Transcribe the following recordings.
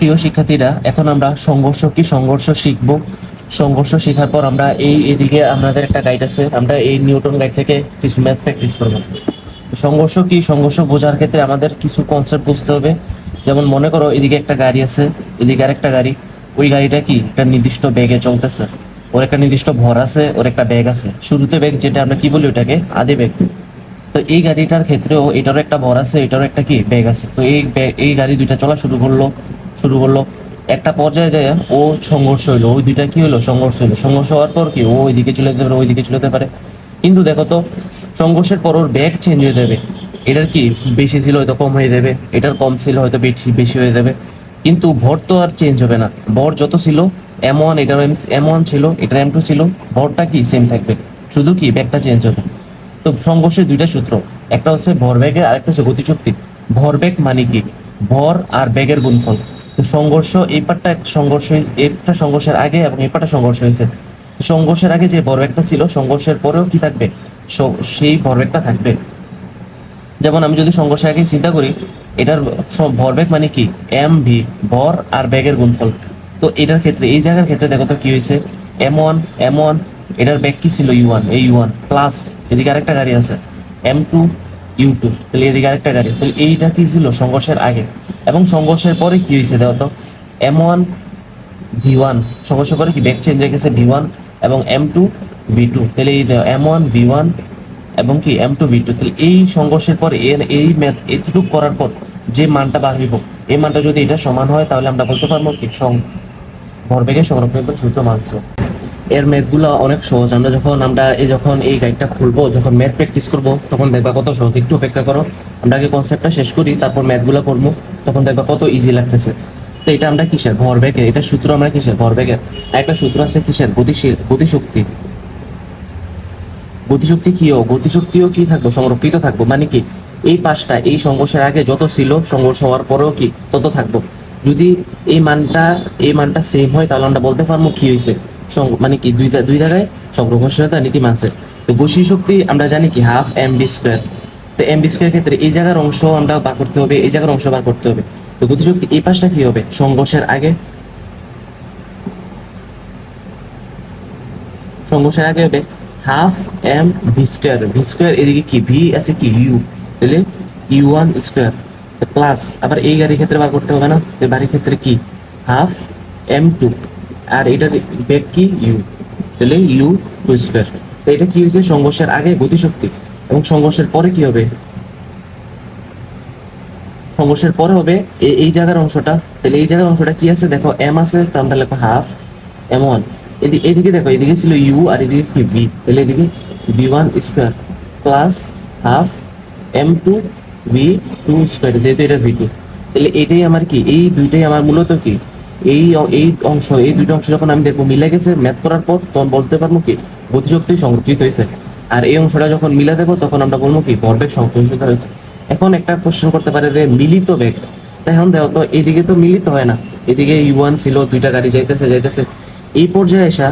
প্রিয় শিক্ষার্থীরা, এখন আমরা সংঘর্ষ কি সংঘর্ষ শিখব? সংঘর্ষ শেখার পর আমরা এই এদিকে আমাদের একটা গাইড আছে, আমরা এই নিউটন গাইড থেকে কিছু ম্যাথ প্র্যাকটিস করব। সংঘর্ষ কি সংঘর্ষ বোঝার ক্ষেত্রে আমাদের কিছু কনসেপ্ট বুঝতে হবে। যেমন মনে করো এদিকে একটা গাড়ি আছে, এদিকে আরেকটা গাড়ি, ওই গাড়িটা কি? একটা নির্দিষ্ট বেগে চলতেছে। ওর একটা নির্দিষ্ট ভর আছে, ওর একটা ব্যাগ আছে। শুরুতে ব্যাগ যেটা আমরা কি বলি ওটাকে? আদে ব্যাগ তো এই গাড়িটার ক্ষেত্রেও এটারও একটা ভর আছে, এটারও একটা কি? ব্যাগ আছে। তো এই ব্যাগ এই গাড়ি দুইটা চলা শুরু করল। শুরু করল। একটা পর্যায়ে যায় ও সংঘর্ষ হইল। ওই দুইটা কি হলো সংঘর্ষ হইল। সংঘর্ষ হওয়ার পর কি? ও ওইদিকে চলে যেতে পারে, ওইদিকে চলে যেতে পারে। কিন্তু দেখো তো, সংঘর্ষের পর ওর ব্যাগ চেঞ্জ হয়ে যাবে। এটার কি বেশি ছিল হয়তো কম হয়ে যাবে। এটার কম ছিল হয়তো বেশি বেশি হয়ে যাবে। কিন্তু ভর তো আর চেঞ্জ হবে না। ভর যত ছিল এম ওয়ান এটার এম ওয়ান ছিল এটার এম টু ছিল, ভরটা কি? সেম থাকবে। শুধু কি? ব্যাগটা চেঞ্জ হবে। তো সংঘর্ষের দুইটা সূত্র। একটা হচ্ছে ভর ভরবেগের আরেকটা হচ্ছে গতিশক্তি। ভরবেগ মানে কি? ভর আর ব্যাগের গুণফল। সংঘর্ষ, এই পাটটা সংঘর্ষ এইটা সংঘর্ষের আগে এবং এই পাটটা সংঘর্ষ হয়েছে। সংঘর্ষের আগে যে ভরবেগটা ছিল, সংঘর্ষের পরেও কি থাকবে? সেই ভরবেগটা থাকবে। যেমন আমি যদি সংঘর্ষের আগে চিন্তা করি, এটার ভরবেগ মানে কি? এম ভি ভর আর বেগের গুণফল। তো এটার ক্ষেত্রে, এই জায়গার ক্ষেত্রে দেখো তো কি হয়েছে? এম ওয়ান এম ওয়ান, এটার ব্যাগ কি ছিল? ইউ ওয়ান, এই ইউ ওয়ান, প্লাস এদিকে আরেকটা গাড়ি আছে, এম টু, ইউ টু, তাহলে এদিকে আরেকটা গাড়ি। তাহলে এইটা কি ছিল? সংঘর্ষের আগে। এবং সংঘর্ষের পরে কি হয়েছে দেখো তো? এম ওয়ান ভি ওয়ান সংঘর্ষের পরে কি? ব্যাক চেঞ্জ হয়ে গেছে ভি ওয়ান এবং এম টু ভি টু তাহলে এই এম ওয়ান ভি ওয়ান এবং কি? এম টু ভি টু তাহলে এই সংঘর্ষের পর এর এই ম্যাথ এতটুকু করার পর যে মানটা বার হইব, এই মানটা যদি এটা সমান হয়, তাহলে আমরা বলতে পারব কি? সং, ভরবেগের সংরক্ষিত সূত্র মানছ। এর ম্যাথগুলো অনেক সহজ। আমরা যখন, আমরা এই যখন এই গাইডটা খুলবো, যখন ম্যাথ প্র্যাকটিস করব, তখন দেখবা কত সহজ। একটু অপেক্ষা করো। আমরা আগে কনসেপ্টটা শেষ করি, তারপর ম্যাথগুলো করব। তখন দেখবা কত ইজি লাগতেছে। তো এটা আমরা কিসের? ভরবেগের এটা সূত্র আমরা কিসের? ভরবেগের একটা সূত্র আছে কিসের? গতিশীল, গতিশক্তি। গতিশক্তি কিও গতিশক্তিও কি থাকব? সংরক্ষিত থাকব। মানে কি? এই পাঁচটা, এই সংঘর্ষের আগে যত ছিল, সংঘর্ষ হওয়ার পরেও কি? তত থাকব। যদি এই মানটা এই মানটা সেম হয়, তাহলে আমরা বলতে পারব কি হয়েছে মানে কি? দুই দুই জায়গায় সংরক্ষণশীলতা নীতি মানছে। তো গতি শক্তি আমরা জানি কি? হাফ এম বি স্কোয়ার তো এম বি স্কোয়ার ক্ষেত্রে এই জায়গার অংশ আমরা বার করতে হবে, এই জায়গার অংশ বার করতে হবে। তো গতিশক্তি এই পাশটা কি হবে? সংঘর্ষের আগে। সংঘর্ষের আগে হবে half M V square V square এদিকে কি? ভি আছে কি? ইউ তাহলে ইউ ওয়ান স্কোয়ার প্লাস আবার এই গাড়ির ক্ষেত্রে বার করতে হবে না। বাড়ির ক্ষেত্রে কি? হাফ এম টু আর এটার বেগ কি? ইউ তাহলে ইউ টু স্কোয়ার এটা কি হয়েছে? সংঘর্ষের আগে গতিশক্তি। এবং সংঘর্ষের পরে কি হবে? সংঘর্ষের পরে হবে এই জায়গার অংশটা। তাহলে এই জায়গার অংশটা কি আছে? দেখো, এম আছে তো আমরা লেখো হাফ এম ওয়ান এদিকে দেখো, এদিকে ছিল ইউ আর এদিকে কি ভি তাহলে এদিকে V one square plus half M two V two square যেহেতু এটা ভি টু তাহলে এটাই আমার কি? এই দুইটাই আমার মূলত কি? এই এই অংশ, এই দুইটা অংশ যখন আমি দেখব মিলে গেছে ম্যাথ করার পর তখন বলতে পারব কি? গতিশক্তি সংরক্ষিত হয়েছে। আর এই অংশটা যখন মিলে দেবো, তখন আমরা বলব কি ভরবেগ সংরক্ষিত হয়েছে। এখন একটা কোশ্চেন করতে পারে যে, মিলিত বেগ। তাই এখন দেখো তো, এদিকে তো মিলিত হয় না। এদিকে ইউ ওয়ান ছিল, দুইটা গাড়ি যাইতেছে যাইতেছে। এই পর্যায়ে এসা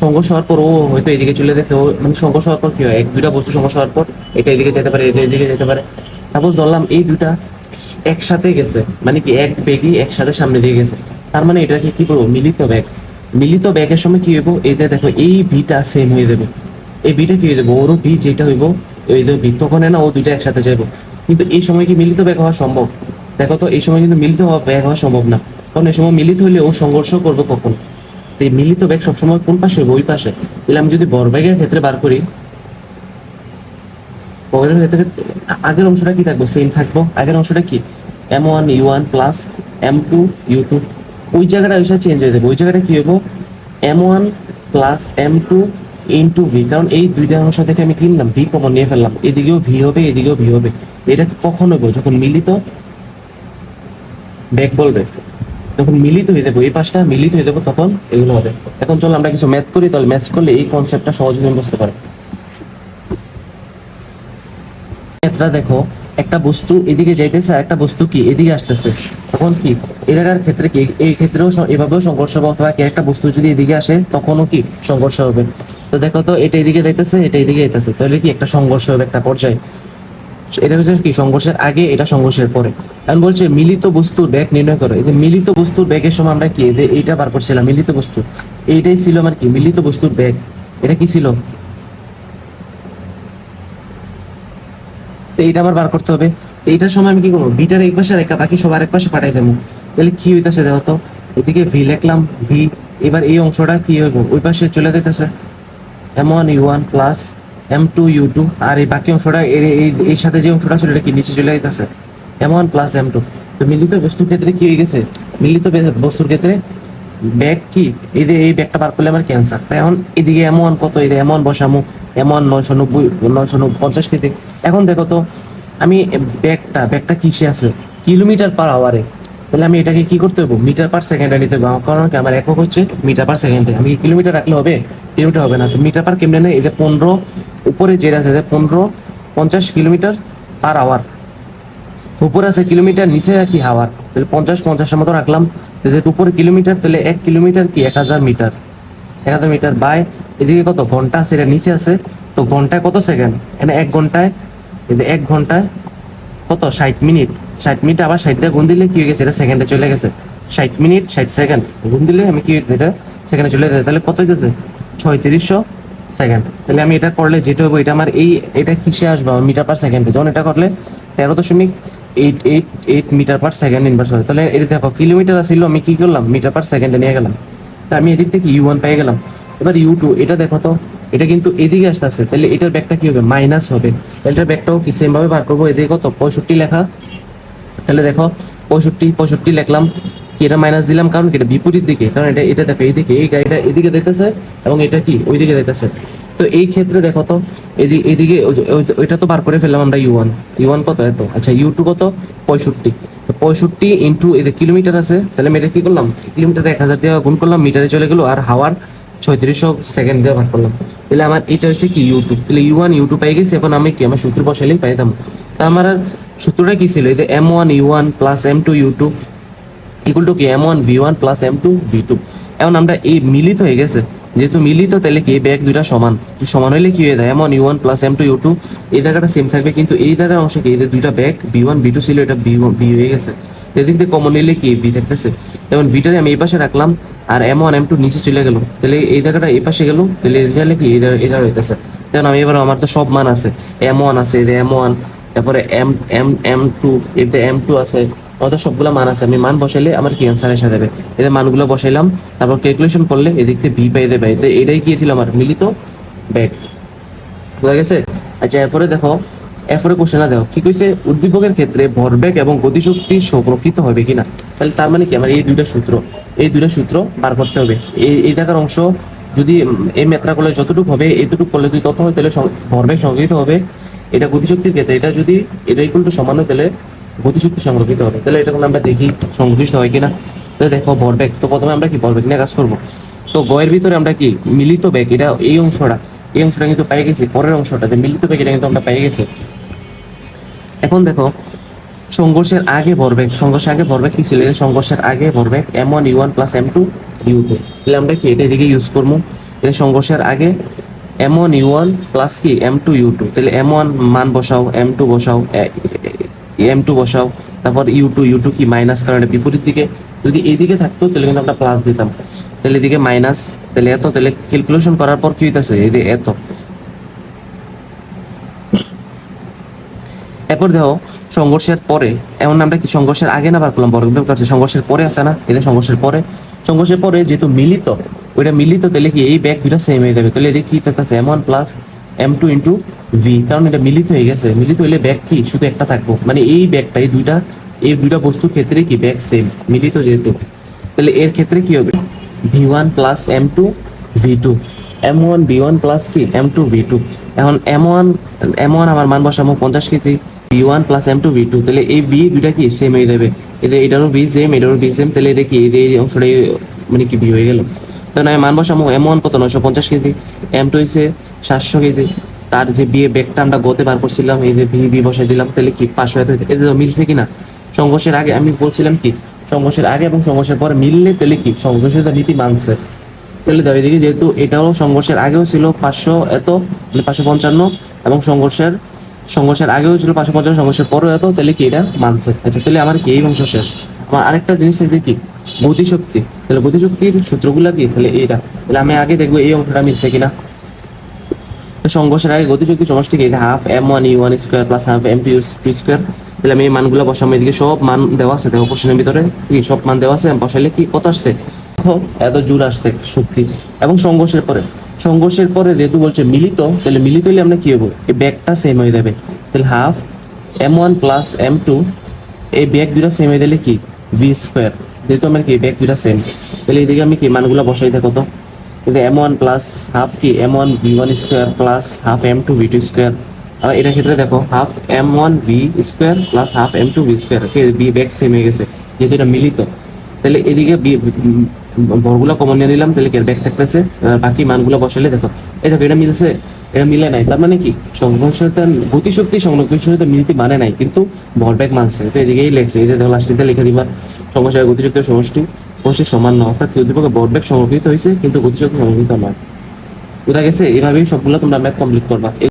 সংঘর্ষ হওয়ার পর ও হয়তো এদিকে চলে গেছে। ও মানে সংঘর্ষ হওয়ার পর কি হয়? এক, দুইটা বস্তু সংঘর্ষ হওয়ার পর এটা এদিকে যেতে পারে, এটা এদিকে যেতে পারে। সাপোজ ধরলাম এই দুইটা একসাথে গেছে মানে কি এক বেগই একসাথে সামনে দিয়ে গেছে। তার মানে এটাকে কি বলব? মিলিত ব্যাগ মিলিত ব্যাগের সময় কি হইব? এই দেখো, এই ভিটা সেম হয়ে যাবে। এই বিটা কি হয়ে যাবে, ওরও বি যেটা হইব ওই যে ভি তখন না ও দুইটা একসাথে যাইব। কিন্তু এই সময় কি মিলিত ব্যাগ হওয়া সম্ভব? দেখো তো, এই সময় কিন্তু মিলিত হওয়া ব্যাগ হওয়া সম্ভব না। কারণ এই সময় মিলিত হইলে ও সংঘর্ষ করবে কখন? তো এই মিলিত ব্যাগ সবসময় কোন পাশে ওই পাশে। তাহলে আমি যদি বরব্যাগের ক্ষেত্রে বার করি ক্ষেত্রে আগের অংশটা কি থাকব? সেম থাকব। আগের অংশটা কি? M one U one plus M two U two ওই জায়গাটা ওই চেঞ্জ হয়ে যাবে। ওই জায়গাটা কি হইব? M one plus M two into V কারণ এই দুইটা অংশ থেকে আমি কিনলাম ভি কমন নিয়ে ফেললাম। এদিকেও ভি হবে, এদিকেও ভি হবে। এটা কখন হইব যখন মিলিত ব্যাক বলবে, যখন মিলিত হয়ে যাব, এই পাশটা মিলিত হয়ে যাব, তখন এগুলো হবে। এখন চলো আমরা কিছু ম্যাথ করি, তাহলে ম্যাথ করলে এই কনসেপ্টটা সহজে বুঝতে পারো। দেখো একটা বস্তু এদিকে যাইতেছে আর একটা বস্তু কি? এদিকে আসতেছে। তখন কি? জায়গার ক্ষেত্রে কি? এই ক্ষেত্রেও এভাবেও সংঘর্ষ হবে অথবা একটা বস্তু যদি এদিকে আসে, তখনও কি সংঘর্ষ হবে? তো দেখো তো, এটা এদিকে যাইতেছে, এটা এদিকে যাইতেছে। তাহলে কি একটা সংঘর্ষ হবে একটা পর্যায়ে? এটা হচ্ছে কি? সংঘর্ষের আগে, এটা সংঘর্ষের পরে। এখন বলছে মিলিত বস্তুর ব্যাগ নির্ণয় করো। এই যে মিলিত বস্তুর ব্যাগের সময় আমরা কি? এইটা বার করছিলাম, মিলিত বস্তু। এইটাই ছিল আমার কি? মিলিত বস্তুর ব্যাগ। এটা কি ছিল? তো এইটা আবার বার করতে হবে। তো এইটার সময় আমি কি করব? বিটার এক পাশে রেখা বাকি সবার এক পাশে পাঠাই দেবো। তাহলে কি হইতেছে দেখো তো? এদিকে ভি লিখলাম ভি এবার এই অংশটা কি হইব? ওই পাশে চলে যেতেছে M one U one plus M two U two আর এই বাকি অংশটা, এর সাথে যে অংশটা ছিল এটা কি? নিচে চলে যেতেছে M one plus M two তো মিলিত বস্তুর ক্ষেত্রে কি হয়ে গেছে? মিলিত বস্তুর ক্ষেত্রে ব্যাগ কি? এই যে এই ব্যাগটা বার করলে আমার ক্যান্সার। তাই এখন এদিকে এম ওয়ান কত? এই এম ওয়ান বসামো। এম ওয়ান নয়শো নব্বই, নয়শো পঞ্চাশ কেজি। এখন দেখো তো, আমি ব্যাগটা ব্যাগটা কিসে আছে? কিলোমিটার পার আওয়ারে তাহলে আমি এটাকে কি করতে হবে মিটার পার সেকেন্ডে নিতে হবে কারণ কি? আমার একক হচ্ছে মিটার পার সেকেন্ডে। আমি কিলোমিটার রাখলে হবে? কিলোমিটার হবে না। তো মিটার পার কেমনে নেই এই যে পনেরো, উপরে যেটা আছে পনেরো, পঞ্চাশ কিলোমিটার পার আওয়ার উপরে আছে কিলোমিটার, নিচে কি হাওয়ার তাহলে পঞ্চাশ, পঞ্চাশের মতো রাখলাম। তাহলে উপরে কিলোমিটার, তাহলে এক কিলোমিটার কি? এক হাজার মিটার। এক হাজার মিটার বাই এদিকে কত? ঘণ্টা আছে, এটা নিচে আছে। তো ঘন্টায় কত সেকেন্ড? এখানে এক ঘন্টায় এদিকে এক ঘন্টায় কত? ষাট মিনিট। ষাট মিনিট আবার ষাট দিয়ে গুণ দিলে কি হয়ে গেছে? এটা সেকেন্ডে চলে গেছে। ষাট মিনিট, ষাট সেকেন্ড। গুণ দিলে আমি কি এটা সেকেন্ডে চলে যেতে তাহলে কত যেতে ছয়ত্রিশশো সেকেন্ড। তাহলে আমি এটা করলে যেটা হব এটা আমার এই এটা কিসে আসবে? আমার মিটার পার সেকেন্ডে। যখন এটা করলে তেরো দশমিক eight eight eight metre per second inverse হবে। তাহলে এটা দেখো, কিলোমিটার আসছিল আমি কি করলাম? মিটার পার সেকেন্ডে নিয়ে গেলাম। তা আমি এদিক থেকে ইউ ওয়ান পেয়ে গেলাম। এবার ইউ টু এটা দেখো তো, এটা কিন্তু এদিকে আসতেছে। তাহলে এটার ব্যাগটা কি হবে? মাইনাস হবে। তাহলে এটার ব্যাগটাও কি সেম ভাবে বার করব? এদিকে কত? পঁয়ষট্টি লেখা। তাহলে দেখো, পঁয়ষট্টি পঁয়ষট্টি লিখলাম। এটা মাইনাস দিলাম? কারণ এটা বিপরীত দিকে। কারণ এটা এটা দেখো, এইদিকে, এই গাড়িটা এদিকে দিতেছে এবং এটা কি? ওইদিকে দিতেছে তো এই ক্ষেত্রে দেখো তো এদিকে এদিকে ওইটা তো বার করে ফেললাম আমরা ইউ ওয়ান ইউ ওয়ান কত এত? আচ্ছা ইউ টু কত? পঁয়ষট্টি। তো পঁয়ষট্টি ইন্টু এদের কিলোমিটার আছে। তাহলে আমি এটা কি করলাম? কিলোমিটার এক হাজার দিয়ে গুণ করলাম মিটারে চলে গেলো। আর হাওয়ার ছয়ত্রিশশো সেকেন্ড ভাগ করলাম। তাহলে আমার এটা হচ্ছে কি ইউটিউব তাহলে ইউ ওয়ান ইউটিউব পেয়ে গেছি, এখন আমি কি আমার সূত্র বসালেই পাইতাম তা আমার আর সূত্রটা কি ছিল? যে M one U one plus M two U two equal to কি? M one V one plus M two V two এখন আমরা এই মিলিত হয়ে গেছে। যেহেতু মিলিত, তাহলে কি ব্যাগ দুইটা সমান? সমান হলে কি হয়ে যায়? M one U one plus M two U two এই জায়গাটা সেম থাকবে, কিন্তু এই জায়গার অংশ কি? যে দুইটা bag B one B two ছিল, এটা বি বি হয়ে গেছে। এদিক থেকে কমন নিলে কি? বি থাকতেছে। যেমন বিটারে আমি এই পাশে রাখলাম আর এম ওয়ান এম টু নিচে চলে গেল। তাহলে এই জায়গাটা এই পাশে গেল, তাহলে জায়গায় কি? এই হইতেছে। যেমন আমি এবার আমার তো সব মান আছে। এম ওয়ান আছে, এই এম ওয়ান তারপরে এম এম এম টু এতে এম টু আছে আমাদের সবগুলো মান আছে। আমি মান বসাইলে আমার কি অ্যান্সার এসে দেবে এদের মানগুলো বসাইলাম, তারপর ক্যালকুলেশন করলে এদিক থেকে ভি পাই দেবে এটাই কি ছিল আমার মিলিত ব্যাগ বুঝা গেছে? আচ্ছা এরপরে দেখো এরপরে কোশ্চেনটা দেখো, কি কইছে? উদ্দীপকের ক্ষেত্রে ভরবেগ এবং গতিশক্তি সংরক্ষিত হবে কিনা? তাহলে তার মানে কি? আমার এই দুইটা সূত্র, এই দুইটা সূত্র বার করতে হবে। এই এই জায়গার অংশ যদি এই মেত্রা করলে যতটুকু হবে এতটুকু করলে যদি তত হয়, তাহলে ভরবেগ সংরক্ষিত হবে। এটা গতিশক্তির ক্ষেত্রে, এটা যদি এটা ইকুয়াল টু সমান হয়, তাহলে গতিশক্তি সংরক্ষিত হবে। তাহলে এটা আমরা দেখি সংশ্লিষ্ট হয় কিনা। তাহলে দেখো ভরবেগ, তো প্রথমে আমরা কি ভরবেগ নিয়ে কাজ করব? তো গয়ের ভিতরে আমরা কি? মিলিত বেগ, এটা এই অংশটা। এই অংশটা কিন্তু পেয়ে গেছি, পরের অংশটা মিলিত বেগ, এটা কিন্তু আমরা পেয়ে গেছি। এখন দেখো, সংঘর্ষের আগে ভরবেগ সংঘর্ষের আগে ভরবেগ কি ছিল? সংঘর্ষের আগে ভরবেগ M one U one plus M two U two তাহলে আমরা কি এটা এদিকে ইউজ করব? এটা সংঘর্ষের আগে M one U one plus কি? এম টু ইউ টু তাহলে এম ওয়ান মান বসাও এম টু বসাও এম টু বসাও, তারপর ইউ টু ইউ টু কি মাইনাস কারণ বিপরীত দিকে। যদি এইদিকে থাকতো, তাহলে কিন্তু আমরা প্লাস দিতাম। তাহলে এদিকে মাইনাস তাহলে এত, তাহলে ক্যালকুলেশন করার পর কি হইতেছে? এত। দেখো সংঘর্ষের পরে, এমন আমরা কি? সংঘর্ষের আগে না বার করলাম বর্গবিভাগ করছে, সংঘর্ষের পরে আছে না? এদের সংঘর্ষের পরে। সংঘর্ষের পরে যেহেতু মিলিত, ওইটা মিলিত, তাহলে কি এই ব্যাগ দুটা সেম হয়ে যাবে? তাহলে এদিকে কি থাকতেছে? M one plus M two into V কারণ এটা মিলিত হয়ে গেছে। মিলিত হইলে ব্যাগ কি? শুধু একটা থাকব। মানে এই ব্যাগটা এই দুইটা এই দুইটা বস্তুর ক্ষেত্রে কি ব্যাগ সেম মিলিত যেহেতু। তাহলে এর ক্ষেত্রে কি হবে? V one plus M two V two M one B one plus কি? এম টু ভি টু এখন এম ওয়ান এম ওয়ান আমার মান বসামো পঞ্চাশ KG. B one plus M two V two তাহলে এই বি দুইটা কি সেম হয়ে যাবে? এদের এটারও বি সেম এটারও বি সেম তাহলে এটা কি এই অংশটা মানে কি বি হয়ে গেল? তাহলে আমি মান বসামো এম ওয়ান কত? নয়শো পঞ্চাশ কেজি। এম টু হচ্ছে সাতশো কেজি। তার যে বিয়ে ব্যাগটা আমরা গতে বার করছিলাম, এই যে ভি বি বসাই দিলাম, তাহলে কি পাঁচশো এত এতে মিলছে কিনা? সংঘর্ষের আগে আমি বলছিলাম কি, সংঘর্ষের আগে এবং সংঘর্ষের পরে মিললে তাহলে কি? সংঘর্ষের নীতি মানছে। তাহলে দাবি দেখি যেহেতু এটাও সংঘর্ষের আগেও ছিল পাঁচশো এত মানে পাঁচশো পঞ্চান্ন, এবং সংঘর্ষের সংঘর্ষের আগেও ছিল পাঁচশো পঞ্চাশ সংঘর্ষের পরেও এত তাহলে কি এটা মানছে? আচ্ছা তাহলে আমার কি এই অংশ শেষ? আমার আরেকটা জিনিস আছে কি? গতিশক্তি তাহলে গতিশক্তির সূত্রগুলো কি? তাহলে এইটা। তাহলে আমি আগে দেখব এই অংশটা মিলছে কিনা। সংঘর্ষের আগে গতিশক্তি সমষ্টি কি? Half M one U one square plus half M two two square তাহলে আমি এই মানগুলো বসাম এদিকে। সব মান দেওয়া আছে দেখো কোশ্চেনের ভিতরে। কি সব মান দেওয়া আছে? বসাইলে কি কত দেখো, এত জুল আসছে শক্তি। এবং সংঘর্ষের পরে। সংঘর্ষের পরে যেহেতু বলছে মিলিত, তাহলে মিলিত হলে আমরা কি হব? এই ব্যাগটা সেম হয়ে যাবে। তাহলে half M one plus M two এই ব্যাগ দুটা সেম হয়ে গেলে কি? ভি স্কোয়ার যেহেতু আমার কি, ব্যাগ দুটা সেম তাহলে এইদিকে আমি কি, মানগুলো বসাই থাকো তো। কিন্তু এম ওয়ান প্লাস হাফ কি? M one V one square plus half M two V two square আবার এটার ক্ষেত্রে দেখো half M one V square plus half M two V square B bag same হয়ে গেছে, যেহেতু এটা মিলিত। তাহলে এদিকে উম, কমন নিয়ে নিলাম তাহলে ব্যাগ থাকতেছে। বাকি মানগুলো বসালে দেখো এই দেখো এটা মিলছে এটা মিলে নাই। তার মানে কি? সংঘর্ষতা গতিশক্তি সংঘর্ষতা মিলতে মানে নাই কিন্তু ভরবেগ মানছে তো এদিকেই লেখছে এই দেখো লাস্টিতে লিখে দিবা সংঘর্ষের গতিশক্তি সমষ্টি সমষ্টি সমান নয়। অর্থাৎ উদ্দীপকে ভরবেগ সংরক্ষিত হয়েছে কিন্তু গতিশক্তি সংরক্ষিত নয়। বোঝা গেছে? এভাবেই সবগুলো তোমরা ম্যাথ কমপ্লিট করবা।